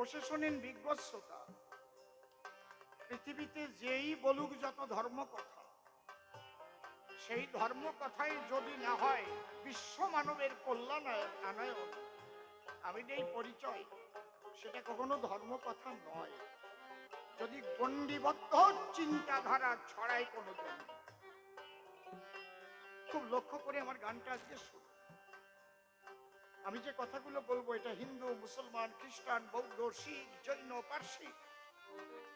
বসে শোনেন পৃথিবীতে যেই বলুক যত ধর্ম কথা সেই ধর্ম কথাই যদি না হয়, বিশ্ব মানবের কল্যাণ আনায়ন আমি এই পরিচয়, সেটা কখনো ধর্ম কথা নয়। যদি গণ্ডিবদ্ধ চিন্তাধারা ছড়ায় কোনো খুব লক্ষ্য করে আমার গানটা আজকে শুরু আমি যে কথাগুলো বলব, এটা হিন্দু, মুসলমান, খ্রিস্টান, বৌদ্ধ, শিখ, জৈন, পার্সি,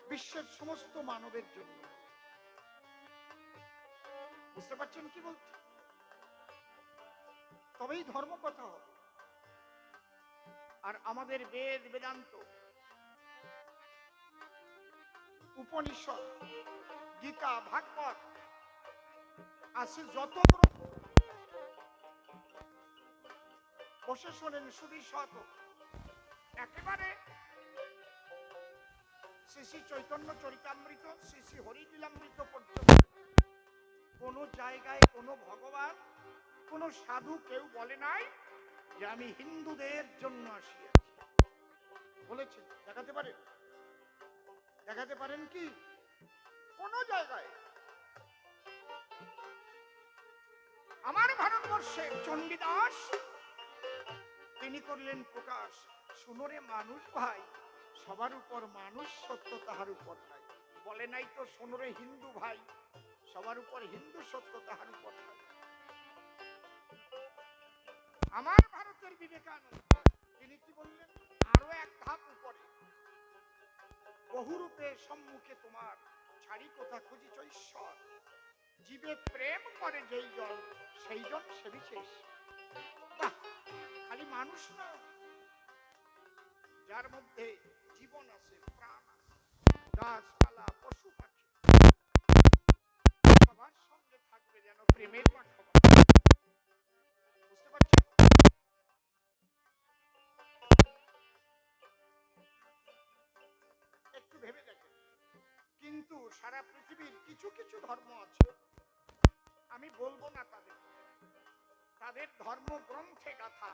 বিশ্বের সমস্ত মানবের জন্য। বুঝতে পারছেন কি বলছি? তবেই ধর্ম কথা হবে। আর আমাদের বেদ, বেদান্ত, উপনিষদ, গীতা, ভাগবত, আছে যত বসে শোনেন শুধু শত একেবারে শ্রী শ্রী চৈতন্য চরিতামৃত, শ্রী শ্রী হরিলীলামৃত পর্যন্ত। কোন জায়গায় কোনো ভগবান, কোন সাধু কেউ বলে নাই যে আমি হিন্দুদের জন্য আসিয়াছি। বলেছে দেখাতে পারেন? দেখাতে পারেন কি? কোন জায়গায়। আমার ভারতবর্ষে চণ্ডীদাস তিনি করলেন প্রকাশ। শুনোরে মানুষ ভাই সবার উপর মানুষ সত্য তাহার উপর নাই। বলে নাই তো সোনরে হিন্দু ভাই সবার উপর হিন্দু সত্য তাহার উপর নাই। আমার ভারতের বিবেকানন্দ তিনি কি বললেন? আরও এক ধাপ উপরে। বহুরূপে সম্মুখে তোমার ছাড়ি কোথা খুঁজিছ ঈশ্বর? জীবে প্রেম করে যেই জন সেই জন সে বিশেষ। বাহ, খালি মানুষ না যার মধ্যে জীবন আছে, প্রাণ আছে, গাছপালা, পশু পাখি। সবার সঙ্গে থাকবে যেন প্রেমের একটু ভেবে দেখেন। কিন্তু সারা পৃথিবীর কিছু কিছু ধর্ম আছে, আমি বলব না তাদের। তাদের ধর্মগ্রন্থে গাথা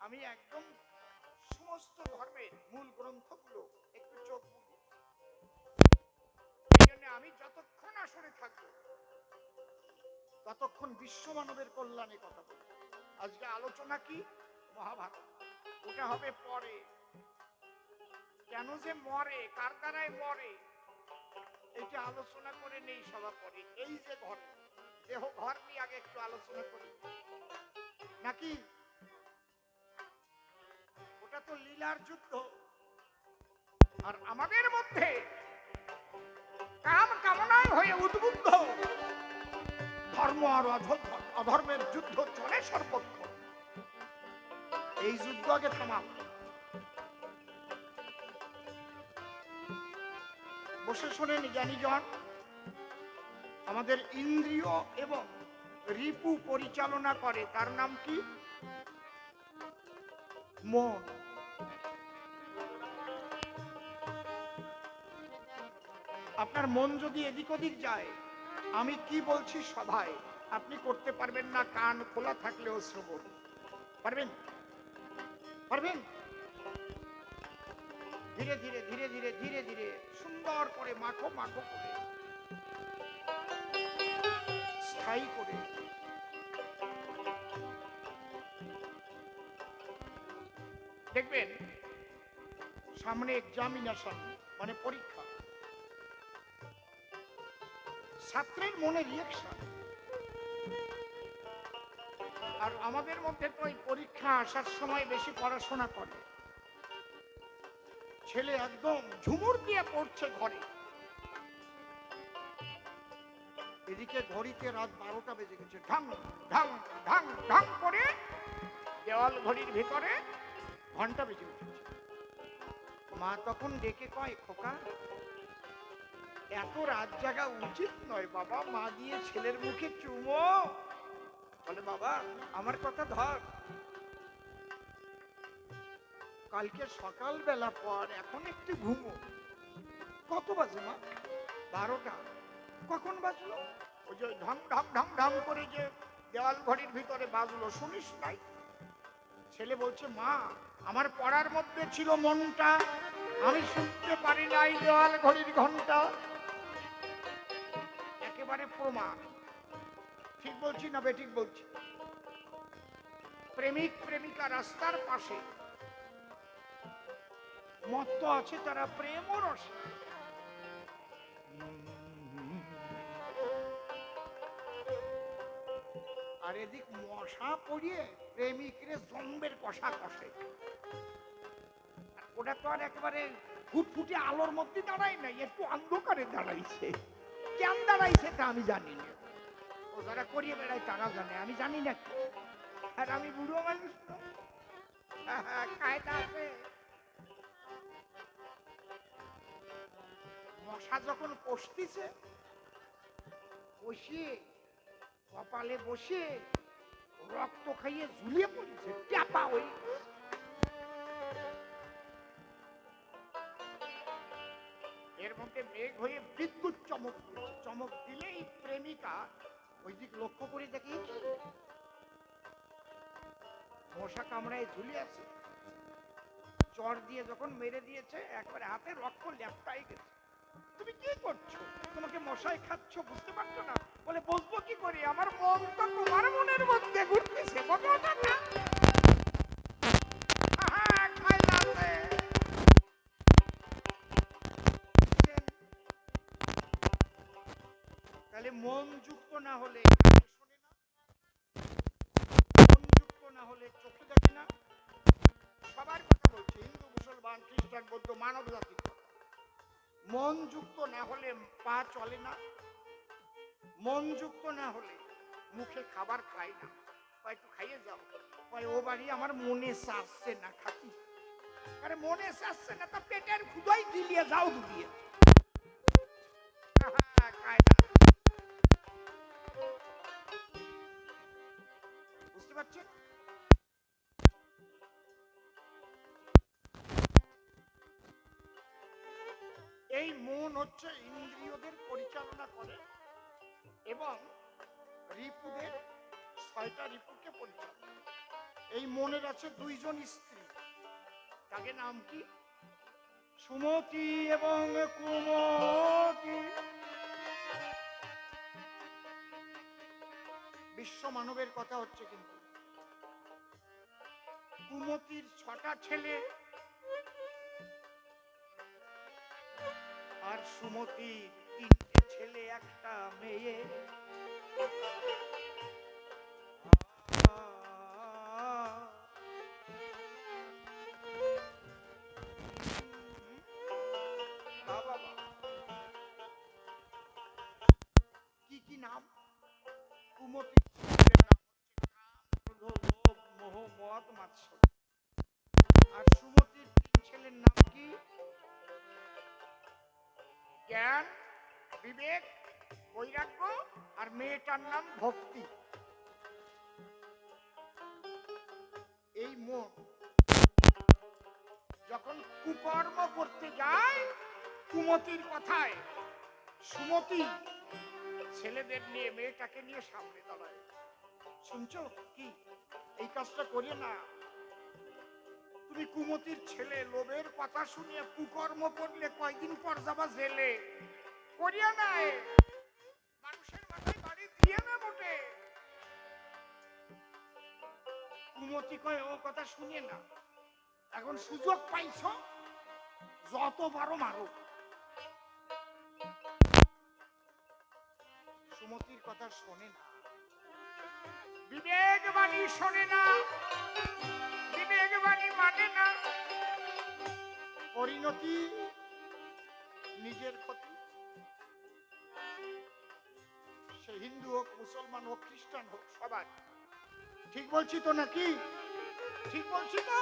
আমি একদম সমস্ত ধর্মের মূল গ্রন্থগুলো একটু চোখ এই জন্য আমি যতক্ষণ আসরে থাকব, ততক্ষণ বিশ্ব মানবের কল্যাণে কথা বলব। আজকে আলোচনা কি? মহাভারত। ওটা হবে পরে। কেন যে মরে, কার দ্বারাই মরে এইটা আলোচনা করে নেই সবার পরে। এই যে ঘর, দেহ ঘর নিয়ে আগে একটু আলোচনা করি। নাকি? ওটা তো লীলার যুদ্ধ। আর আমাদের মধ্যে কাম কামনায় হয়ে উদ্বুদ্ধ। ধর্ম আর অধ- অধর্মের যুদ্ধ চলে সর্বক্ষণ এই যুদ্ধ আগে থামাও। বসে শোনেন জ্ঞানীজন আমাদের ইন্দ্রিয় এবং রিপু পরিচালনা করে। তার নাম কি? মন। আপনার মন যদি এদিক ওদিক যায়, আমি কি বলছি সভায়? আপনি করতে পারবেন না, কান খোলা থাকলেও শ্রবণ। পারবেন? পারবেন? ধীরে ধীরে ধীরে ধীরে ধীরে ধীরে, সুন্দর করে মাখো মাখো করে। স্থায়ী করে। দেখবেন, সামনে এক্সামিনেশন মানে পরীক্ষা। ছাত্রের মনে রিয়েকশন আর আমাদের মধ্যে তো ওই পরীক্ষা আসার সময় বেশি পড়াশোনা করে। ছেলে একদম ঝুমুর দিয়ে পড়ছে ঘরে। এদিকে ঘড়িতে রাত বারোটা বেজে গেছে। ঢাং ঢাং ঢাং ঢাং করে দেওয়াল ঘড়ির ভিতরে ঘণ্টা বেজে উঠেছে। মা তখন ডেকে কয়, খোকা, এত রাত জাগা উচিত নয় বাবা, মা দিয়ে ছেলের মুখে চুমো। বলে, বাবা, আমার কথা ধর। কালকে সকাল বেলা পর এখন একটু ঘুমো। কত বাজে মা? বারোটা। কখন বাজলো? ওই যে ঢং ঢং ঢং ঢং করে যে দেওয়াল ঘড়ির ভিতরে বাজলো, শুনিস নাই? ছেলে বলছে, মা, আমার পড়ার মধ্যে ছিল মনটা, আমি শুনতে পারি নাই দেওয়াল ঘড়ির ঘণ্টা। একেবারে প্রমাণ। ঠিক বলছি না বেঠিক বলছি? প্রেমিক, প্রেমিকা রাস্তার পাশে মত্ত আছে, তারা প্রেম রসে আর এদিক মশা পড়িয়ে প্রেমিকরে জম্বের কষা কষে। ওটা তো আর একেবারে ফুটফুটে আলোর মধ্যে দাঁড়ায় নাই, একটু অন্ধকারে দাঁড়াইছে। কেন দাঁড়াইছে তা আমি জানি না। ও যারা করিয়ে বেড়ায় তারা জানে, আমি জানি না। আর আমি বুড়ো মানুষ তো। কায়দা আছে। মশা যখন পষতিছে বসিয়ে কপালে বসে রক্ত খাইয়ে ঝুলিয়ে পড়েছে ট্যাপা এর মধ্যে মেঘ হয়ে বিদ্যুৎ চমক। চমক প্রেমিকা ওই দিক লক্ষ্য করে দেখি মশা কামড়ায় ঝুলে আছে। চর দিয়ে যখন মেরে দিয়েছে, একবারে হাতে রক্ত ল্যাপটাই গেছে। তুমি কি করছ? তোমাকে মশাই খাচ্ছ, বুঝতে পারছ না? বলে বলব কি করে? আমার মন তো তোমার মনের মধ্যে ঘুরতেছে না। তাহলে মন যুক্ত না হলে মন যুক্ত না হলে চোখে দেখে না। সবার কথা বলছি, হিন্দু, মুসলমান, খ্রিস্টান, বৌদ্ধ মানব কথা মন যুক্ত না হলে পা চলে না। মন যুক্ত না হলে মুখে খাবার খায় না। কয়, একটু খাইয়ে যাও। কয়, ও বাড়ি, আমার মনে চাচ্ছে না খাতি আরে, মনে চাচ্ছে না, তা পেটের খুদাই দিলিয়ে যাও কায়দা। বুঝতে পারছেন? হচ্ছে ইন্দ্রিয়দের পরিচালনা করে এবং রিপুদের ছয়টা রিপুকে পরিচালনা। এই মনের আছে দুইজন স্ত্রী। তাকে নাম কি? সুমতি এবং কুমতি। বিশ্ব মানবের কথা হচ্ছে কিন্তু, কুমতির ছটা ছেলে আর সুমতি তিনটে ছেলে একটা মেয়ে। কি কি নাম? কুমতি মোহ মদ মাৎসর্য জ্ঞান, বিবেক, বৈরাগ্য আর মেয়েটার নাম ভক্তি। এই মন যখন কুকর্ম করতে যায়, কুমতির কথায়, সুমতি ছেলেদের নিয়ে, মেয়েটাকে নিয়ে সামনে দাঁড়ায়। শুনছো কি? এই কাজটা করিয়ে না। তুমি কুমতির ছেলে, লোভের কথা শুনিয়ে কুকর্ম করলে কয়দিন পর যাবা জেলে? করিয়া নাই মানুষের মাথায় বাড়ি দিয়ে না মোটে কুমতি কয়, ও কথা শুনিয়ে না। এখন সুযোগ পাইছো? যত বারো মারো। সুমতির কথা শোনে না। বিবেক বাণী শোনে না। বাণী মানে না। পরিণতি নিজের ক্ষতি। সে হিন্দু হোক, মুসলমান হোক, খ্রিস্টান হোক সবার ঠিক বলছি তো নাকি? ঠিক বলছি তো?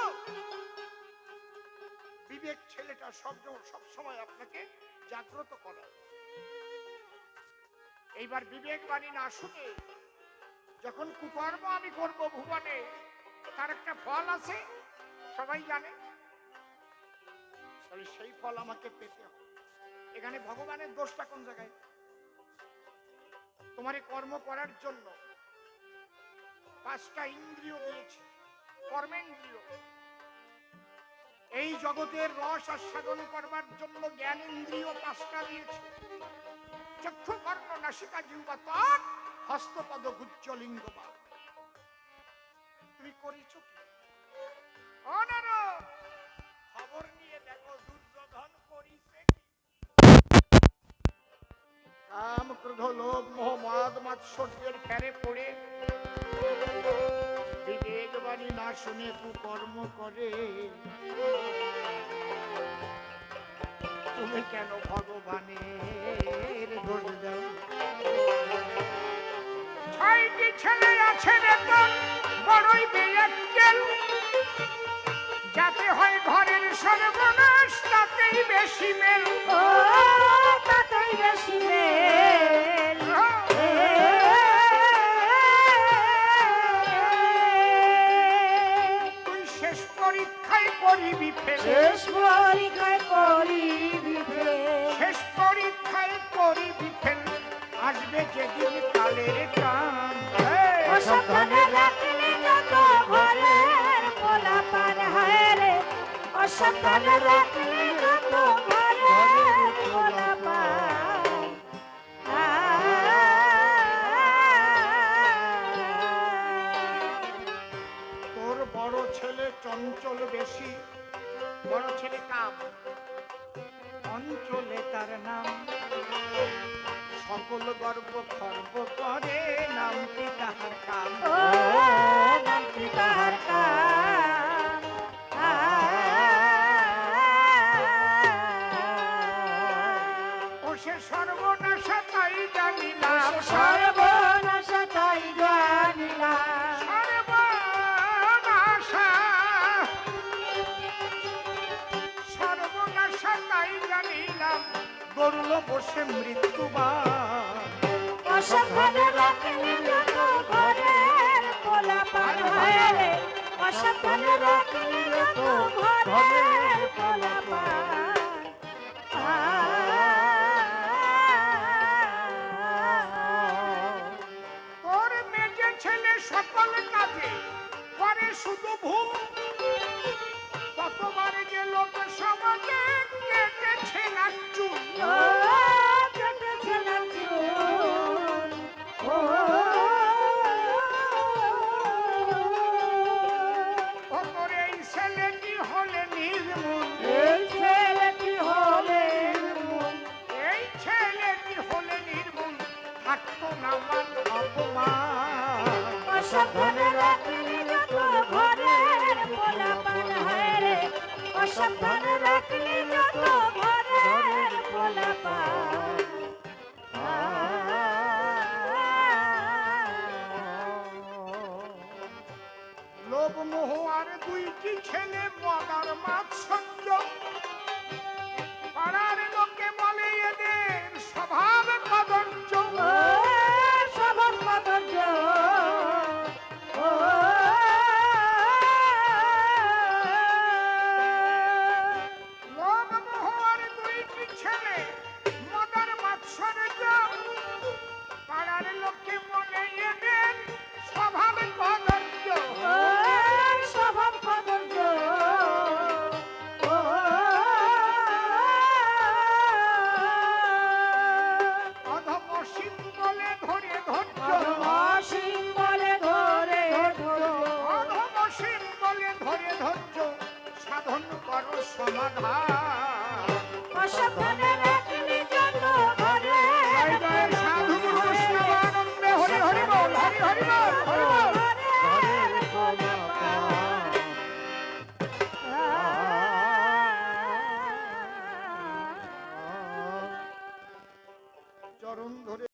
বিবেক ছেলেটা সব সব সময় আপনাকে জাগ্রত করে এইবার বিবেক বাণী না শুনে যখন কুকর্ম আমি করব ভুবনে, তার একটা ফল আছে। সবাই জানে। তাহলে সেই ফল আমাকে পেতে হবে। এখানে ভগবানের দোষটা কোন জায়গায়? তোমার কর্ম করার জন্য পাঁচটা ইন্দ্রিয় দিয়েছি, কর্মেন্দ্রিয়। এই জগতের রস আস্বাদন করবার জন্য জ্ঞান ইন্দ্রিয় পাঁচটা দিয়েছি। চক্ষু, কর্ণ, নাসিকা, জিহ্বা, ত্বক, হস্তপদ, গুচ্ছ লিঙ্গ পাদ। তুমি করেছ কি? খবর নিয়ে দেখো দুর্যোধন করিছে কি? কাম ক্রোধ লোভ মোহ মদ মাৎসর্যের ফেরে পড়ে। বিবেকবাণী না শুনে কুকর্ম করে। তুমি কেন ভগবানের দাও? ছয়টি ছেলে আছে বড়ই বেয়াক্কেল। সর্বনাশ তাতেই বেশি মেল। তাতেই বেশি মেল। তুই শেষ পরীক্ষায় করিবি ফেলে। শেষ পরীক্ষায় করিবি ফেল। শেষ পরীক্ষায় করিবি ফেল। আসবে যেদিন কালের টান। অসাবধানে রাখলে রাখলে যত ঘরের পোলাপান। তোর বড় ছেলে চঞ্চল বেশি। বড় ছেলে কাম অঞ্চলে তার নাম। সকল গর্ব খর্ব করে, নামটি তাহার কাম। বসে মৃত্যুবান অসাবধানে রাখলে যত ঘরের পোলাপান হয় রে। অসাবধানে রাখলে যত ঘরের পোলাপান। তোর মেজে ছেলে সকল কাজে করে শুধু ভুল অসাবধানে রাখলে যত ঘরের পোলাপান লোভ মোহ আর দুইটি ছেলে মগার মাৎসর্য সাধন করো সমাধান। অসাবধানে